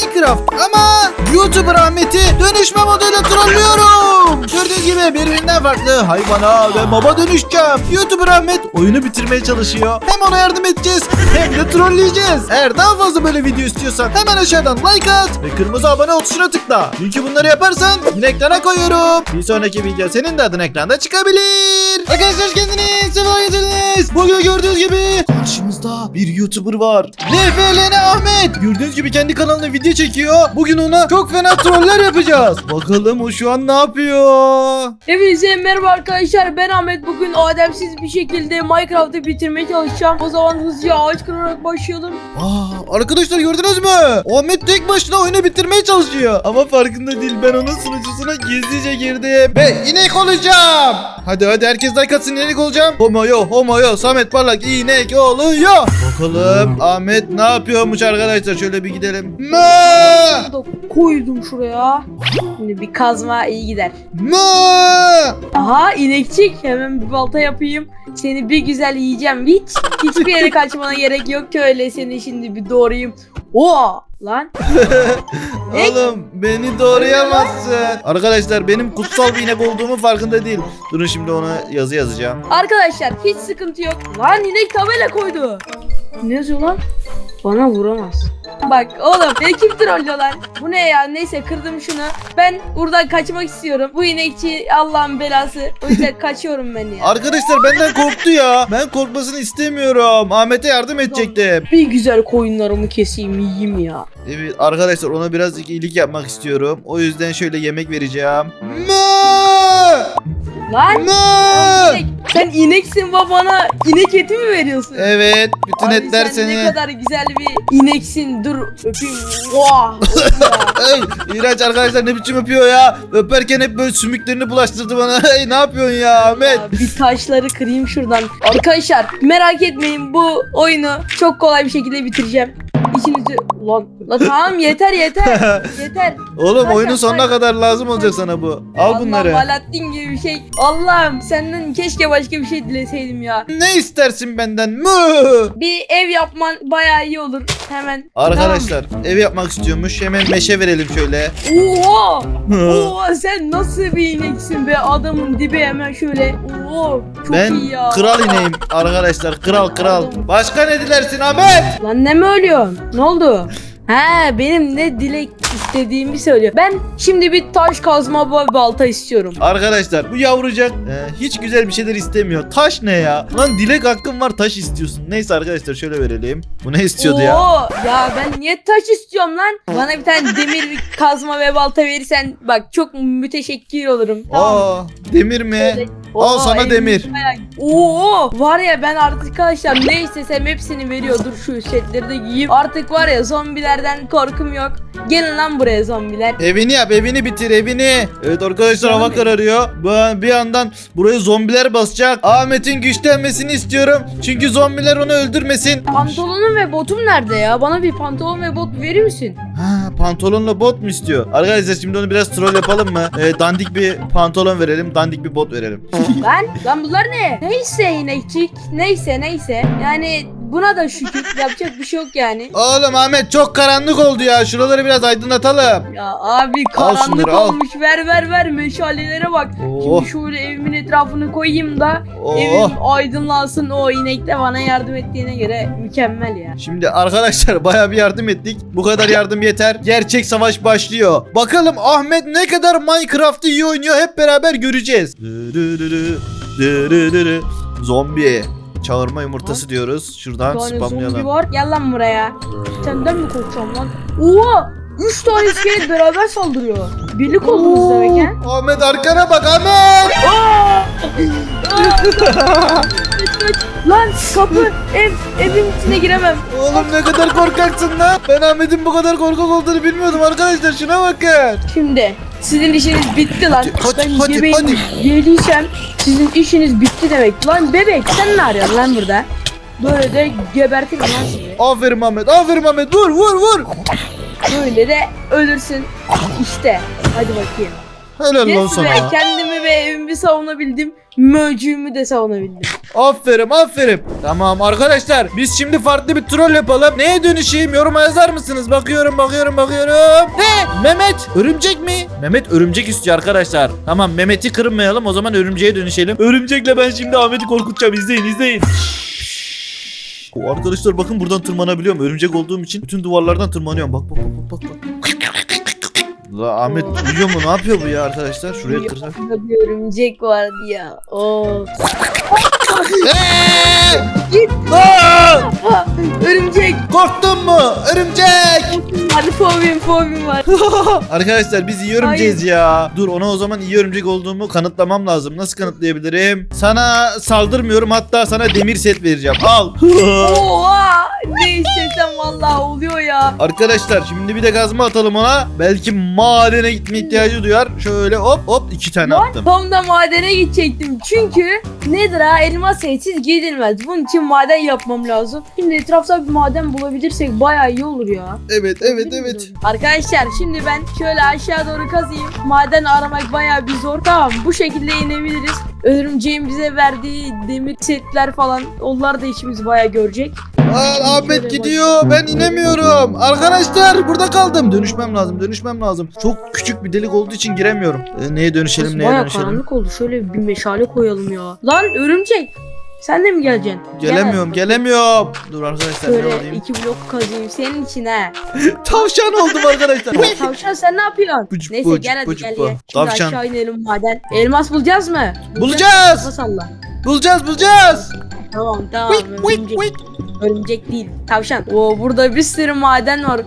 Minecraft ama YouTuber Ahmet'i dönüşme moduyla trollüyorum. Gibi birbirinden farklı hayvana ve moba dönüşeceğim. YouTuber Ahmet oyunu bitirmeye çalışıyor. Hem ona yardım edeceğiz hem de trolleyeceğiz. Eğer daha fazla böyle video istiyorsan hemen aşağıdan like at ve kırmızı abone ol tuşuna tıkla. Çünkü bunları yaparsan yine ekrana koyuyorum. Bir sonraki video senin de adın ekranda çıkabilir. Arkadaşlar hoş geldiniz. Sefa getirdiniz. Bugün gördüğünüz gibi karşımızda bir YouTuber var. LFLN Ahmet. Gördüğünüz gibi kendi kanalına video çekiyor. Bugün ona çok fena troller yapacağız. Bakalım o şu an ne yapıyor? Hepinize merhaba arkadaşlar ben Ahmet bugün ademsiz bir şekilde Minecraft'ı bitirmeye çalışacağım O zaman hızlıca ağaç kırarak başlayalım Aa, arkadaşlar gördünüz mü? Ahmet tek başına oyunu bitirmeye çalışıyor. Ama farkında değil ben onun sunucusuna gizlice girdim. Ve inek olacağım. Hadi hadi herkes like atsın inek olacağım. Homoyo homoyo Samet Parlak inek oluyor. Bakalım Ahmet ne yapıyormuş arkadaşlar şöyle bir gidelim. Da koydum şuraya Şimdi bir kazma iyi gider Mö! Aha inekçik hemen bir balta yapayım Seni bir güzel yiyeceğim hiç Hiçbir yere kaçmana gerek yok ki öyle seni şimdi bir doğrayayım Oo lan? Oğlum beni doğrayamazsın. Arkadaşlar benim kutsal bir inek olduğumu farkında değil. Durun şimdi ona yazı yazacağım. Arkadaşlar hiç sıkıntı yok Lan inek tabela koydu Ne yazıyor lan? Bana vuramaz. Bak oğlum beni kim trollüyor lan? Bu ne ya? Neyse kırdım şunu. Ben buradan kaçmak istiyorum. Bu inekçi Allah'ın belası. O yüzden kaçıyorum ben ya. Arkadaşlar benden korktu ya. Ben korkmasını istemiyorum. Ahmet'e yardım edecektim. Bir güzel koyunlarımı keseyim yiyeyim ya. Evet arkadaşlar ona birazcık iyilik yapmak istiyorum. O yüzden şöyle yemek vereceğim. Mö! Lan inek. Sen ineksin ve bana inek eti mi veriyorsun? Evet bütün Abi etler sen ne seni. kadar güzel bir ineksin. Dur öpeyim. Vah. Ey iğrenç arkadaşlar ne biçim öpüyor ya. Öperken hep böyle sümüklerini bulaştırdı bana. Ey ne yapıyorsun ya Ahmet? Ya bir taşları kırayım şuradan. Arkadaşlar merak etmeyin bu oyunu çok kolay bir şekilde bitireceğim. İçinizi... Ulan, la tamam yeter yeter. yeter. Oğlum Taş oyunun sonuna kadar lazım olacak sana bu. Al Allah bunları. Alaaddin gibi bir şey. Allah'ım senden keşke başka bir şey dileseydim ya. Ne istersin benden? Mü? Bir ev yapman bayağı iyi olur. Hemen. Arkadaşlar ev yapmak istiyormuş. Hemen meşe verelim şöyle. Oha! Oha sen nasıl bir ineksin be adamın dibi hemen şöyle. Oo çok ben iyi ya. kral ineğim arkadaşlar. Kral kral. Başka ne dilersin Ahmet? Lan ne mi ölüyorsun? Ne oldu? He benim ne dilek istediğimi söylüyor. Ben şimdi bir taş kazma ve balta istiyorum. Arkadaşlar bu yavrucak e, hiç güzel bir şeyler istemiyor. Taş ne ya? Lan dilek hakkın var taş istiyorsun. Neyse arkadaşlar şöyle verelim. Bu ne istiyordu ya? Oo, ya ben niye taş istiyorum lan? Bana bir tane demir bir kazma ve balta verirsen bak çok müteşekkir olurum. Tamam. Aa demir mi? Şöyle- Al sana elim demir. Oo var ya ben artık arkadaşlar ne istesem hepsini veriyor. Dur şu setleri de giyeyim. Artık var ya zombilerden korkum yok. Gelin lan buraya zombiler. Evini yap evini bitir evini. Evet arkadaşlar hava Yani. kararıyor. Bu- Bir yandan buraya zombiler basacak. Ahmet'in güçlenmesini istiyorum. Çünkü zombiler onu öldürmesin. Pantolonum ve botum nerede ya? Bana bir pantolon ve bot verir misin? Ha, pantolonla bot mu istiyor? Arkadaşlar şimdi onu biraz troll yapalım mı? Ee, dandik bir pantolon verelim, dandik bir bot verelim. Lan lan bunlar ne? Neyse inekçik. Neyse neyse. Yani buna da şükür yapacak bir şey yok yani. Oğlum Ahmet çok karanlık oldu ya. Şuraları biraz aydınlatalım. Ya abi karanlık şunları, al. olmuş. Ver ver ver meşalelere bak. Oh, Şimdi şöyle evimin etrafını koyayım da oh. evim aydınlansın. O inek de bana yardım ettiğine göre mükemmel ya. Şimdi arkadaşlar baya bir yardım ettik. Bu kadar yardım yeter. Gerçek savaş başlıyor. Bakalım Ahmet ne kadar Minecraft'ı iyi oynuyor hep beraber göreceğiz. Dırırırı, dırırırı. Zombi. Çağırma yumurtası diyoruz. Şuradan Bir tane zombi spamlayalım. var. Gel lan buraya. Senden mi korkacağım lan? Oha! Üç tane iskelet beraber saldırıyor. Birlik oldunuz demek ha? Ahmet arkana bak Ahmet. Aa! Aa! Lan kapı ev evin içine giremem. Oğlum ne kadar korkaksın lan. Ben Ahmet'in bu kadar korkak olduğunu bilmiyordum arkadaşlar. Şuna bakın. Şimdi sizin işiniz bitti lan. Hadi, ben hadi, yemeğimi hadi. yediysem sizin işiniz bitti demek. Lan bebek sen ne arıyorsun lan burada? Böyle de gebertirim lan sizi. Aferin Ahmet. Aferin Ahmet. Vur vur vur. Böyle de ölürsün. İşte. Hadi bakayım. Helal Yes be sana. kendimi ve evimi savunabildim. Möcüğümü de savunabildim. Aferin aferin. Tamam arkadaşlar biz şimdi farklı bir troll yapalım. Neye dönüşeyim yoruma yazar mısınız? Bakıyorum bakıyorum bakıyorum. Ne? Mehmet örümcek mi? Mehmet örümcek istiyor arkadaşlar. Tamam Mehmet'i kırmayalım o zaman örümceğe dönüşelim. Örümcekle ben şimdi Ahmet'i korkutacağım izleyin izleyin. O arkadaşlar bakın buradan tırmanabiliyorum. Örümcek olduğum için bütün duvarlardan tırmanıyorum. Bak bak bak bak bak. La Ahmet uyuyor mu? Ne yapıyor bu ya arkadaşlar? Şuraya tırnak. Burada bir örümcek vardı ya. Oo. Hey! Git. Aa! Örümcek. Korktun mu? Örümcek! Hadi fobim fobim var. Arkadaşlar biz iyi örümceğiz ya. Dur ona o zaman iyi örümcek olduğumu kanıtlamam lazım. Nasıl kanıtlayabilirim? Sana saldırmıyorum hatta sana demir set vereceğim. Al. Oha. Ne istesem vallahi oluyor ya. Arkadaşlar şimdi bir de gazma atalım ona. Belki madene gitme ihtiyacı duyar. Şöyle hop hop iki tane attım. Tam da madene gidecektim. Çünkü nedir ha elmas etsiz gidilmez. Bunun için maden yapmam lazım. Şimdi etrafta bir maden bulabilirsek bayağı iyi olur ya. Evet evet evet. Arkadaşlar şimdi ben şöyle aşağı doğru kazayım. Maden aramak bayağı bir zor. Tamam bu şekilde inebiliriz. Örümceğin bize verdiği demir setler falan onlar da işimizi bayağı görecek. Aa, Ahmet gidiyor. Ben inemiyorum. Arkadaşlar burada kaldım. Dönüşmem lazım. Dönüşmem lazım. Çok küçük bir delik olduğu için giremiyorum. Ee, neye dönüşelim? Neye bayağı dönüşelim? karanlık oldu. Şöyle bir meşale koyalım ya. Lan örümcek. Sen de mi geleceksin? Gelemiyorum, Gel. gelemiyorum. Dur arkadaşlar ne Şöyle alayım? iki blok kazayım senin için ha. Tavşan oldum arkadaşlar. Tavşan sen ne yapıyorsun? Bucuk, Neyse bucuk, gel hadi bucuk gel bu. ya. Şimdi Tavşan. aşağı inelim maden. Elmas bulacağız mı? Bulacağız. Kafa salla. Bulacağız, bulacağız. Tamam tamam. Wik, wik, örümcek, wik. örümcek değil. Tavşan. Oo burada bir sürü maden var.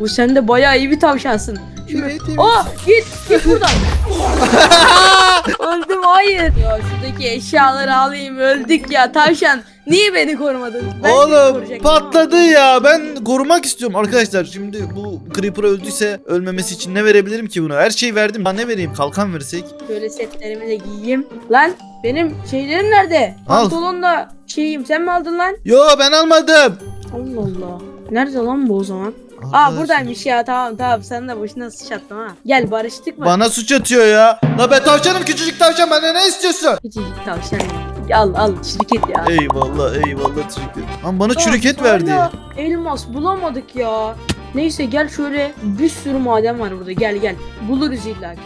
Bu sen de bayağı iyi bir tavşansın. Evet, evet. Oh git git buradan. Öldüm hayır. Ya şuradaki eşyaları alayım öldük ya tavşan. Niye beni korumadın? Ben seni Oğlum koruyacaktım patladı ya. Ben korumak istiyorum arkadaşlar. Şimdi bu Creeper öldüyse ölmemesi için ne verebilirim ki buna? Her şeyi verdim. Daha ne vereyim? Kalkan versek. ama. Şöyle setlerimi de giyeyim. Lan benim şeylerim nerede? Al. Pantolonla şeyim sen mi aldın lan? Yo ben almadım. Allah Allah. Nerede lan bu o zaman? Aa buradaymış ya tamam tamam sen de boşuna sıçrattın ha. Gel barıştık mı? Bana suç atıyor ya. La ben tavşanım küçücük tavşan bana ne istiyorsun? Küçücük tavşan. Al al şirket ya. Eyvallah eyvallah çürük et. Ama bana Aa, çürük et hala verdi. Elmas bulamadık ya. Neyse gel şöyle bir sürü maden var burada gel gel. Buluruz illaki.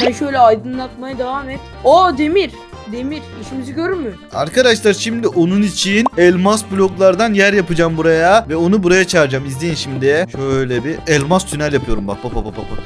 Sen şöyle aydınlatmaya devam et. Oo demir. Demir işimizi görür mü? Arkadaşlar şimdi onun için elmas bloklardan yer yapacağım buraya ve onu buraya çağıracağım. İzleyin şimdi. Şöyle bir elmas tünel yapıyorum bak bak bak bak. bak.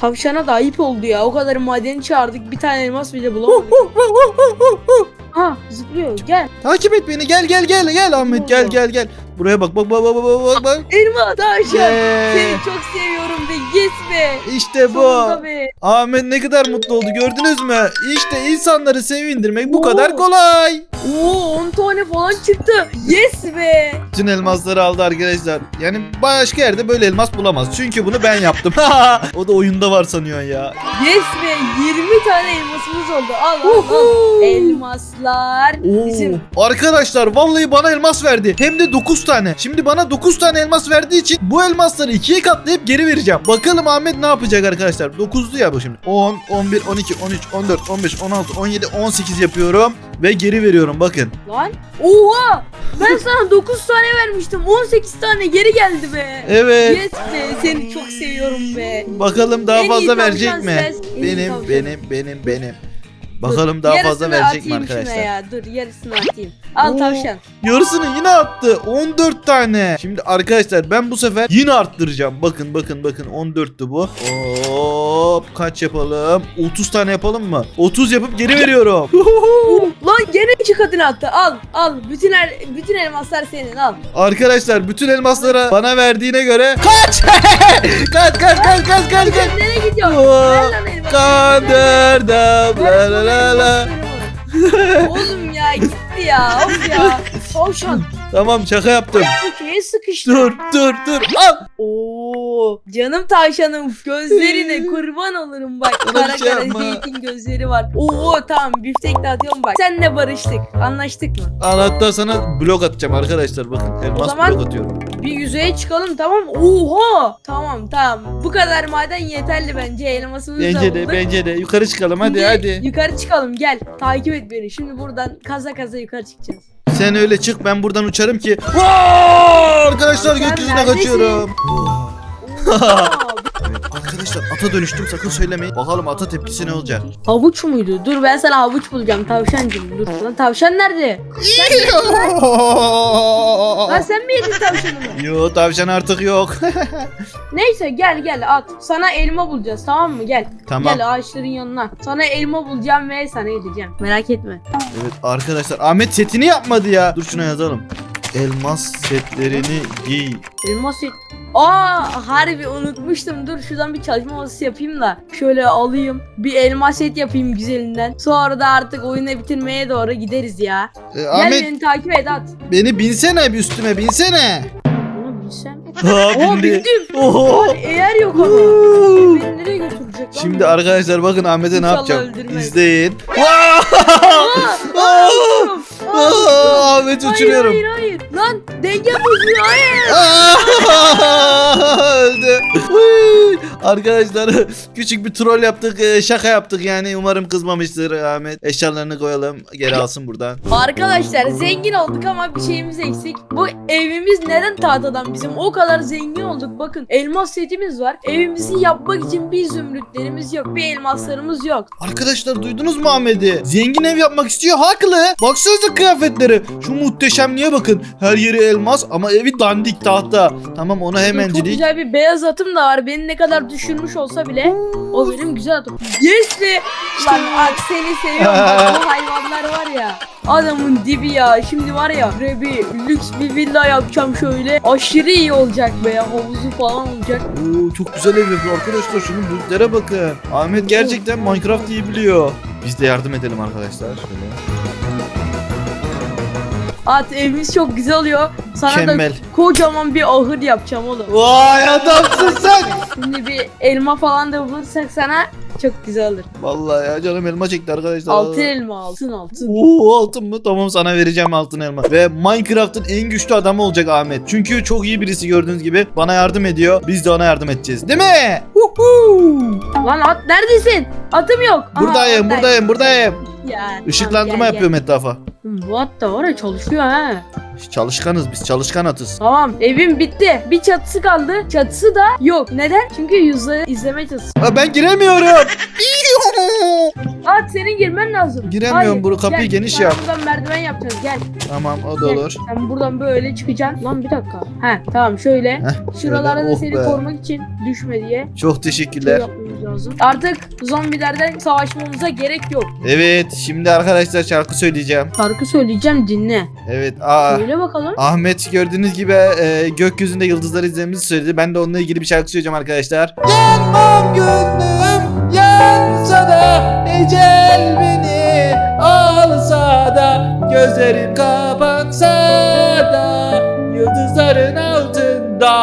Tavşana da ayıp oldu ya. O kadar madeni çağırdık bir tane elmas bile bulamadık. ha zıplıyor gel. Takip et beni gel gel gel gel Ahmet gel gel gel. Buraya bak bak bak bak bak bak bak. Elma tavşan. Seni Yeah. çok seviyorum be. Yes be. İşte bu. Sonunda be. Ahmet ne kadar mutlu oldu gördünüz mü? İşte insanları sevindirmek bu Oo. kadar kolay. Oo 10 tane falan çıktı. Yes be. Bütün elmasları aldı arkadaşlar. Yani başka yerde böyle elmas bulamaz. Çünkü bunu ben yaptım. o da oyunda var sanıyor ya. Yes be 20 tane elmasımız oldu. Al al al. Elmaslar bizim. Arkadaşlar vallahi bana elmas verdi. Hem de 9 tane. Şimdi bana 9 tane elmas verdiği için bu elmasları ikiye katlayıp geri vereceğim. Bakalım Ahmet ne yapacak arkadaşlar. 9'lu ya bu şimdi. 10, 11, 12, 13, 14, 15, 16, 17, 18 yapıyorum. Ve geri veriyorum bakın. Lan. Oha. Ben sana 9 tane vermiştim. 18 tane geri geldi be. Evet. Yes be. Seni çok seviyorum be. Bakalım daha En iyi fazla tavşan verecek mi? sensin. En iyi Benim, tavşan. benim, benim, benim. Dur, Bakalım daha fazla yarısını verecek mi atayım şuna arkadaşlar? ya. Dur yarısını atayım. Al Oo. tavşan. Yarısını yine attı. 14 tane. Şimdi arkadaşlar ben bu sefer yine arttıracağım. Bakın bakın bakın 14'tü bu. Hop kaç yapalım? 30 tane yapalım mı? 30 yapıp geri veriyorum. Lan gene iki katını attı. Al al. Bütün el, bütün elmaslar senin al. arkadaşlar bütün elmasları bana verdiğine göre kaç! kaç kaç kaç kaç kaç kaç! Nereye gidiyorsun? Ver lan elması. Kandırdım la la la la. Oğlum ya ya. Of ya. Tavşan. Tamam şaka yaptım. Köşeye sıkıştı. Dur dur dur. Al. Oo, canım tavşanım gözlerine kurban olurum bak. Bir Kara şey kara yapma. zeytin gözleri var. Oo tamam biftek de atıyorum bak. Senle barıştık. Anlaştık mı? Al hatta sana blok atacağım arkadaşlar bakın. Elmas zaman- blok atıyorum. Bir yüzeye çıkalım tamam mı? Oha! Tamam tamam. Bu kadar maden yeterli bence. Elmasımızı da Bence de bulduk. bence de. Yukarı çıkalım hadi Şimdi hadi. Yukarı çıkalım gel. Takip et beni. Şimdi buradan kaza kaza yukarı çıkacağız. Sen öyle çık ben buradan uçarım ki. Vaa! Arkadaşlar Sen gökyüzüne neredesin? kaçıyorum. Arkadaşlar ata dönüştüm sakın söylemeyin. Bakalım ata tepkisi ne olacak. havuç muydu? Dur ben sana havuç bulacağım tavşancım. Dur lan tavşan nerede? Lan sen mi yedin tavşanımı? Yo tavşan artık yok. Neyse gel gel at. Sana elma bulacağız tamam mı? Gel. tamam. Gel ağaçların yanına. Sana elma bulacağım ve sana edeceğim. Merak etme. Evet arkadaşlar Ahmet setini yapmadı ya. Dur şuna yazalım. Elmas setlerini giy. Elma set. Aa harbi unutmuştum. Dur şuradan bir çalışma masası yapayım da. Şöyle alayım. Bir elma set yapayım güzelinden. Sonra da artık oyunu bitirmeye doğru gideriz ya. Ee, Gel Ahmet beni takip et at. beni binsene bir üstüme binsene. Bunu bilsem. Ha Oo bindi. Oho. Lan eğer yok ama. Uuu. Beni nereye götürecek lan? Şimdi arkadaşlar bakın Ahmet'e ne İnşallah yapacağım. öldürmez. İzleyin. Aa, aa, uçuyorum. Aa, Aa, Ahmet Hayır uçuruyorum. hayır hayır. Lan denge bozuyor hayır. Öldü. Uy. Arkadaşlar küçük bir troll yaptık, e, şaka yaptık yani. Umarım kızmamıştır Ahmet. Eşyalarını koyalım, geri alsın buradan. Arkadaşlar zengin olduk ama bir şeyimiz eksik. Bu evimiz neden tahtadan bizim? O kadar zengin olduk. Bakın elmas setimiz var. Evimizi yapmak için bir zümrütlerimiz yok. Bir elmaslarımız yok. Arkadaşlar duydunuz mu Ahmet'i? Zengin ev yapmak istiyor, haklı. Baksanıza kıyafetleri. Şu muhteşemliğe bakın. Her yeri elmas ama evi dandik tahta. Tamam onu Çok hemencilik. güzel bir beyaz atım da var. Beni ne kadar düşürmüş olsa bile o benim güzel atım. Yes be! Lan at seni seviyorum. Bak bu hayvanlar var ya. Adamın dibi ya. Şimdi var ya buraya bir lüks bir villa yapacağım şöyle. Aşırı iyi olacak be. Havuzu falan olacak. Oo, çok güzel ev yapıyor arkadaşlar. Şunun büyüklere bakın. Ahmet gerçekten Minecraft iyi biliyor. Biz de yardım edelim arkadaşlar. Şöyle. At evimiz çok güzel oluyor. Sana Mükemmel. da kocaman bir ahır yapacağım oğlum. Vay adamsın sen. Şimdi bir elma falan da bulursak sana çok güzel olur. Vallahi ya canım elma çekti arkadaşlar. Altın elma altın altın. Oo altın mı? Tamam sana vereceğim altın elma. Ve Minecraft'ın en güçlü adamı olacak Ahmet. Çünkü çok iyi birisi gördüğünüz gibi. Bana yardım ediyor. Biz de ona yardım edeceğiz. Değil mi? Lan at neredesin? Atım yok. Aha, Buradayım, buradayım, buradayım. Ya, Işıklandırma tamam, gel, yapıyorum etrafa. gel. Bu at da var ya çalışıyor ha. Çalışkanız biz, çalışkan atız. Tamam evim bitti. Bir çatısı kaldı. Çatısı da yok. Neden? Çünkü yüzleri izleme çatısı. Aa, ben giremiyorum. At senin girmen lazım. Giremiyorum, Hayır, bunu kapıyı gel. geniş Sana yap. Buradan merdiven yapacağız gel. tamam o da Gel. olur. Sen buradan böyle çıkacaksın. Lan bir dakika. He tamam şöyle. Heh, Şuralarda şöyle. da Oh seni be. korumak için düşme diye. Çok Şey teşekkürler. yapmamız lazım. Artık zombilerden savaşmamıza gerek yok. Evet, şimdi arkadaşlar şarkı söyleyeceğim. Şarkı söyleyeceğim dinle. Evet, aa. Söyle bakalım. Ahmet gördüğünüz gibi e, gökyüzünde yıldızları izlediğimizi söyledi. Ben de onunla ilgili bir şarkı söyleyeceğim arkadaşlar. Yanmam gönlüm yansa da ecel beni alsa da gözlerim kapansa da yıldızların altında.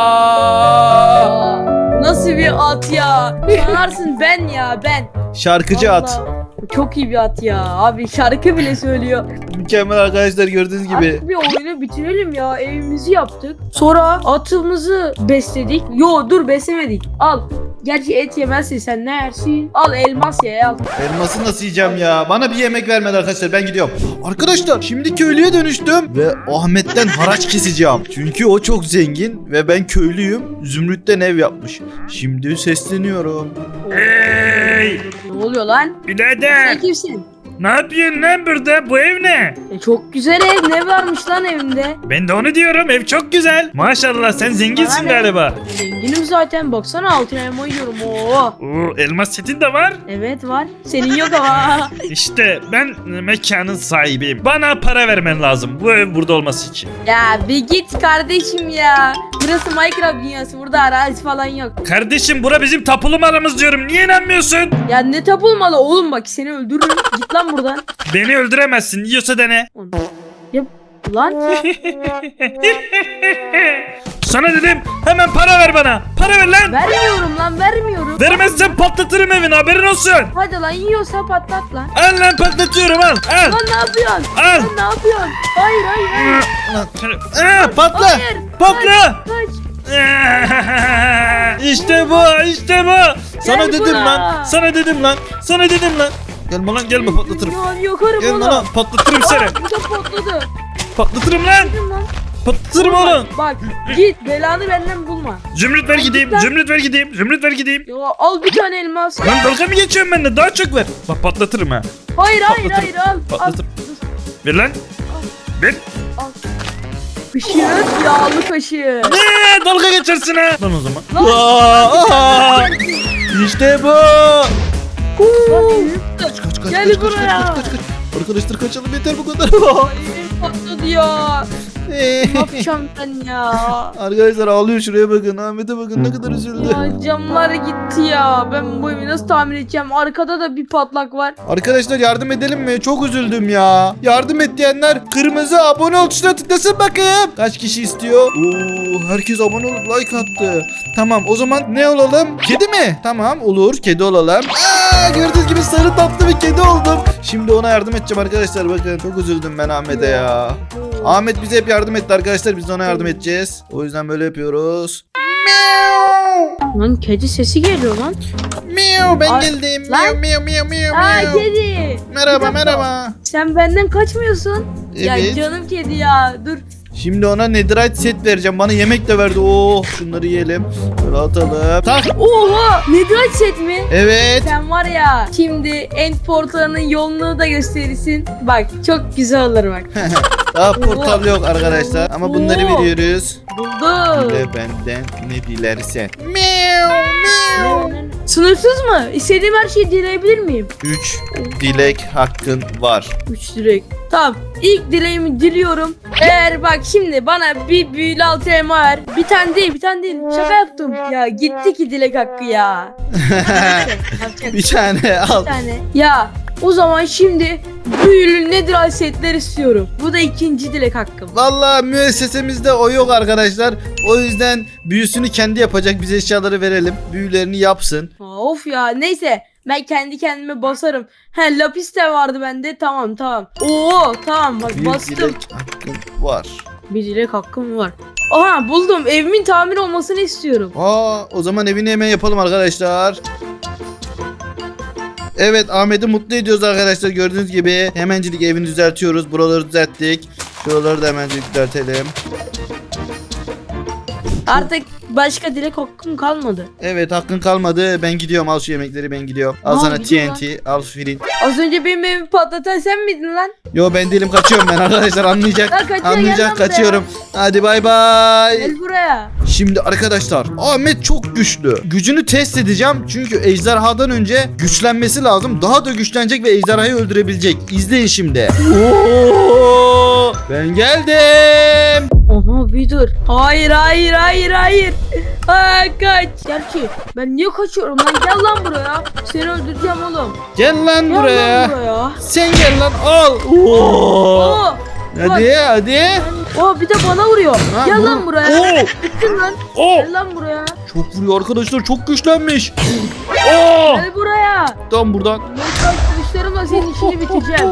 Nasıl bir at ya? Sanarsın ben ya ben. Şarkıcı at. Vallahi Çok iyi bir at ya. Abi şarkı bile söylüyor. Mükemmel arkadaşlar gördüğünüz gibi. Artık bir oyunu bitirelim ya. Evimizi yaptık. Sonra atımızı besledik. Yo dur beslemedik. Al. Gerçi et yemezsin sen ne yersin? Al elmas ye al. Elması nasıl yiyeceğim ya? Bana bir yemek vermedi arkadaşlar ben gidiyorum. Arkadaşlar şimdi köylüye dönüştüm ve Ahmet'ten haraç keseceğim. Çünkü o çok zengin ve ben köylüyüm. Zümrüt'ten ev yapmış. Şimdi sesleniyorum. Hey! Ne oluyor lan? Birader! Sen kimsin? Ne yapıyorsun lan burada? Bu ev ne? E, çok güzel ev. Ne varmış lan evinde? Ben de onu diyorum. Ev çok güzel. Maşallah sen zenginsin Bana ne? galiba. Zenginim zaten. Baksana altın elma yiyorum. Oo. Oo, elmas setin de var. Evet var. Senin yok ama. İşte ben mekanın sahibiyim. Bana para vermen lazım bu ev burada olması için. ya bir git kardeşim ya. Burası Minecraft dünyası. Burada arazi falan yok. Kardeşim bura bizim tapulu aramız diyorum. Niye inanmıyorsun? Ya ne tapılmalı oğlum bak seni öldürürüm. Git lan buradan. Beni öldüremezsin. Yiyorsa dene. Ya Lan Sana dedim hemen para ver bana. Para ver lan. vermiyorum lan vermiyorum. Vermezsen patlatırım evini haberin olsun. Hadi lan yiyorsa patlat lan. Al lan patlatıyorum al. Al. Lan ne yapıyorsun? Al. Lan ne yapıyorsun? Hayır hayır hayır. Aa, patla. Hayır. Patla. Kaç. işte bu işte bu. Sana Gel dedim buna. lan. Sana dedim lan. Sana dedim lan. Gelme lan gelme patlatırım. Ya yakarım Gelme onu. lan patlatırım seni. Bu da patladı. Patlatırım lan. Dedim lan. Patlatırım oğlum. Bak git belanı benden bulma. Zümrüt ver gideyim. Zümrüt ver gideyim. Zümrüt ver gideyim. Ya al bir tane elmas. Lan dalga mı geçiyorsun benimle? Daha çok ver. Bak patlatırım ha. Hayır hayır Patlatırım. hayır al. Al. Patlatırım. Ver lan. Ver. Kaşık yağlı kaşık. Ne? Dalga geçersin ha. Lan o zaman. Lan. Aa, aa. İşte bu. Kaç Kaç Gel kaç, buraya. kaç, kaç, kaç. Arkadaşlar kaçalım yeter bu kadar. patladı ya. Ne yapacağım ben ya? Arkadaşlar ağlıyor şuraya bakın. Ahmet'e bakın ne kadar üzüldü. Ya camlar gitti ya. Ben bu evi nasıl tamir edeceğim? Arkada da bir patlak var. Arkadaşlar yardım edelim mi? Çok üzüldüm ya. Yardım et diyenler kırmızı abone ol tuşuna tıklasın bakayım. Kaç kişi istiyor? Oo, herkes abone olup like attı. Tamam o zaman ne olalım? Kedi mi? Tamam olur kedi olalım. Aa, gördüğünüz gibi sarı tatlı bir kedi oldum. Şimdi ona yardım edeceğim arkadaşlar bakın. Çok üzüldüm ben Ahmet'e ya. Ahmet bize hep yardım etti arkadaşlar. Biz de ona yardım edeceğiz. O yüzden böyle yapıyoruz. Lan kedi sesi geliyor lan. Meow ben Ay, geldim. lan. Meow meow meow Aa kedi. Merhaba dakika. merhaba. Sen benden kaçmıyorsun. Ya Evet. canım kedi ya. Dur. Şimdi ona netherite set vereceğim. Bana yemek de verdi. Oh şunları yiyelim. Böyle atalım. Tak. Oha! Netherite set mi? Evet. Sen var ya şimdi end portalının yolunu da gösterirsin. Bak çok güzel olur bak. Daha portal yok arkadaşlar. Ama bunları Oo. veriyoruz. Buldum. Ve benden ne dilersen. Meow meow. Sınırsız mı? İstediğim her şeyi dileyebilir miyim? 3 dilek hakkın var. Üç dilek. Tamam. İlk dileğimi diliyorum. Eğer bak şimdi bana bir büyülü altı elma ver. Bir tane değil bir tane değil. Şaka yaptım. Ya gitti ki dilek hakkı ya. Yapacak Bir tane al. bir tane. Ya o zaman şimdi büyülü nedir setler istiyorum. Bu da ikinci dilek hakkım. Vallahi müessesemizde o yok arkadaşlar. O yüzden büyüsünü kendi yapacak. Biz eşyaları verelim. Büyülerini yapsın. Of ya neyse ben kendi kendime basarım. He lapis de vardı bende tamam tamam. Oo tamam bak Bir bastım. dilek hakkın var. Bir dilek hakkım var. Aha buldum evimin tamir olmasını istiyorum. Aa, o zaman evini hemen yapalım arkadaşlar. Evet Ahmet'i mutlu ediyoruz arkadaşlar gördüğünüz gibi. Hemencilik evini düzeltiyoruz. Buraları düzelttik. Şuraları da hemencilik düzeltelim. Artık başka dilek hakkım kalmadı. Evet hakkın kalmadı. Ben gidiyorum al şu yemekleri ben gidiyorum. Al Aa, sana gidiyor TNT al flint. Az önce benim evimi patlatan sen miydin lan? Yo ben değilim kaçıyorum ben arkadaşlar anlayacak. Lan kaçıyor, gel lan anlayacak buraya. kaçıyorum. Hadi bay bay. Gel buraya. Şimdi arkadaşlar Ahmet çok güçlü. Gücünü test edeceğim çünkü ejderhadan önce güçlenmesi lazım. Daha da güçlenecek ve ejderhayı öldürebilecek. İzleyin şimdi. Oo, ben geldim. Aha bir dur. Hayır hayır hayır hayır. Aa, kaç. Gerçi ben niye kaçıyorum lan gel lan buraya. Seni öldüreceğim oğlum. Gel lan Gel buraya. lan buraya. Sen gel lan al. Oo. Oo. Hadi hadi. Oo bir de bana vuruyor. Ha, gel bu- lan buraya. Oo. Lan. Oo. Gel lan buraya. Çok vuruyor arkadaşlar çok güçlenmiş. Oo. Gel buraya. Tam buradan. Ben kılıçlarımla senin işini bitireceğim.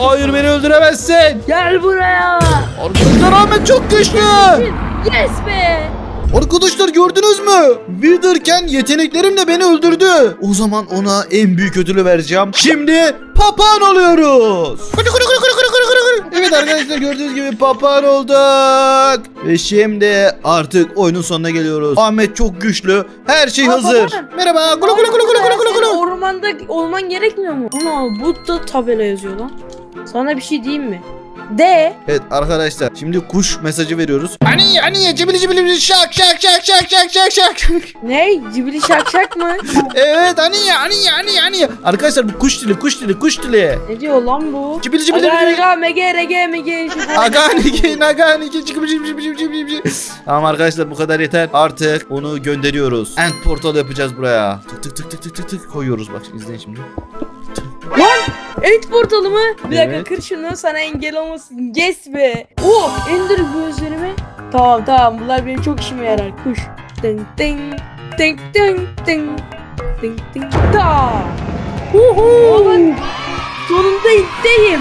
Hayır beni öldüremezsin. Gel buraya. Arkadaşlar Ahmet çok güçlü. Yes be. Arkadaşlar gördünüz mü? Wither'ken yeteneklerimle beni öldürdü. O zaman ona en büyük ödülü vereceğim. Şimdi papağan oluyoruz. Evet arkadaşlar gördüğünüz gibi papağan olduk. Ve şimdi artık oyunun sonuna geliyoruz. Ahmet çok güçlü. Her şey Aa, hazır. papağan. Merhaba. Gulu gulu gulu gulu gulu gulu. Ormanda olman gerekmiyor mu? Ama bu da tabela yazıyor lan. Sana bir şey diyeyim mi? De. Evet arkadaşlar şimdi kuş mesajı veriyoruz. Ani ani cibili cibili cibili şak şak şak şak şak şak şak. Ne? Cibili şak şak mı? evet ani ani ani ani. Arkadaşlar bu kuş dili kuş dili kuş dili. ne diyor lan bu? Cibili cibili Aga cibili. aga mege rege mege. Aganiki naganiki çıkıp çıkıp çıkıp çıkıp çıkıp çıkıp. Tamam arkadaşlar bu kadar yeter. Artık onu gönderiyoruz. End portal yapacağız buraya. Tık tık tık tık tık tık tık koyuyoruz bak izleyin şimdi. End portalı mı? Bir dakika Evet. kır şunu sana engel olmasın. Yes be. Oh Ender gözlerimi. Tamam tamam bunlar benim çok işime yarar. Kuş. Ding ding ding ding ding ding ding da. Uhu. Sonunda itteyim.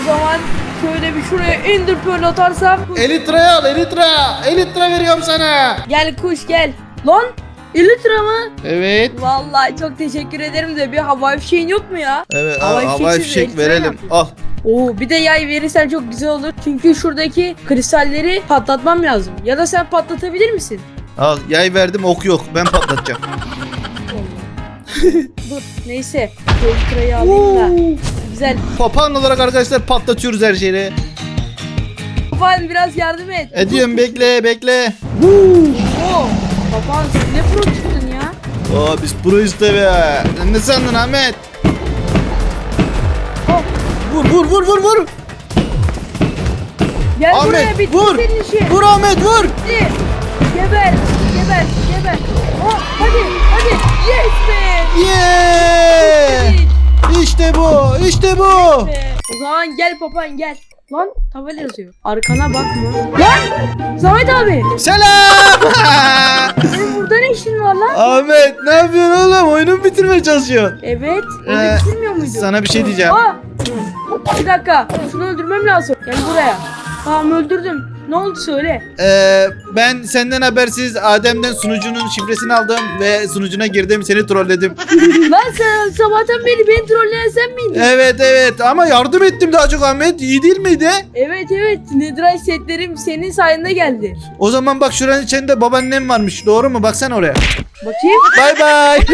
O zaman şöyle bir şuraya Ender Pearl atarsam. Elitra'yı al Elitra. Elitra veriyorum sana. Gel kuş gel. Lan Elytra mı? Evet. Vallahi çok teşekkür ederim de bir havai fişeğin yok mu ya? Evet Havai al, havai fişeksiz fişek verelim. yapayım. Al. Oo bir de yay verirsen çok güzel olur. Çünkü şuradaki kristalleri patlatmam lazım. Ya da sen patlatabilir misin? Al yay verdim ok yok. Ben patlatacağım. Dur neyse. Elytra'yı alayım da. Güzel. Papağan olarak arkadaşlar patlatıyoruz her şeyi. Papağan biraz yardım et. Ediyorum bekle bekle. Oo. Papağan sen ne pro çıktın ya? Oo biz proyuz tabi. Sen Ne sandın Ahmet? Oh. Vur vur vur vur vur. Gel Ahmet, buraya bitti vur. senin işin. Vur Ahmet vur. Bitti. Geber. Geber. Geber. Oh, hadi. Hadi. Yes be. Yeah. İşte bu işte bu. Be. O zaman gel papağan gel. Lan tabela yazıyor. Arkana bakma. Lan! Zahmet abi. Selam. Senin burada ne işin var lan? Ahmet ne yapıyorsun oğlum? Oyunu bitirmeye çalışıyor. Evet. Ee, Öyle bitirmiyor muydu? Sana bir şey diyeceğim. Aa! Bir dakika. Şunu öldürmem lazım. Gel buraya. Tamam öldürdüm. Ne oldu söyle. Ee, ben senden habersiz Adem'den sunucunun şifresini aldım ve sunucuna girdim seni trolledim. Lan sen sabahtan beri beni trolleyen sen miydin? evet evet ama yardım ettim daha çok Ahmet iyi değil miydi? Evet evet. Netherite setlerim senin sayende geldi. O zaman bak şuranın içinde babaannem varmış doğru mu? Baksana oraya. Bakayım. Bay bay.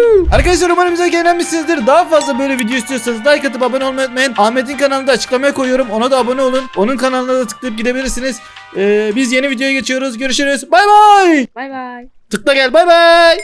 Arkadaşlar umarım bize eğlenmişsinizdir. Daha fazla böyle video istiyorsanız like atıp abone olmayı unutmayın. Ahmet'in kanalını da açıklamaya koyuyorum. Ona da abone olun. Onun kanalına da tıklayıp gidebilirsiniz. Ee, biz yeni videoya geçiyoruz. Görüşürüz. Bay bay. Bay bay. Tıkla gel bay bay.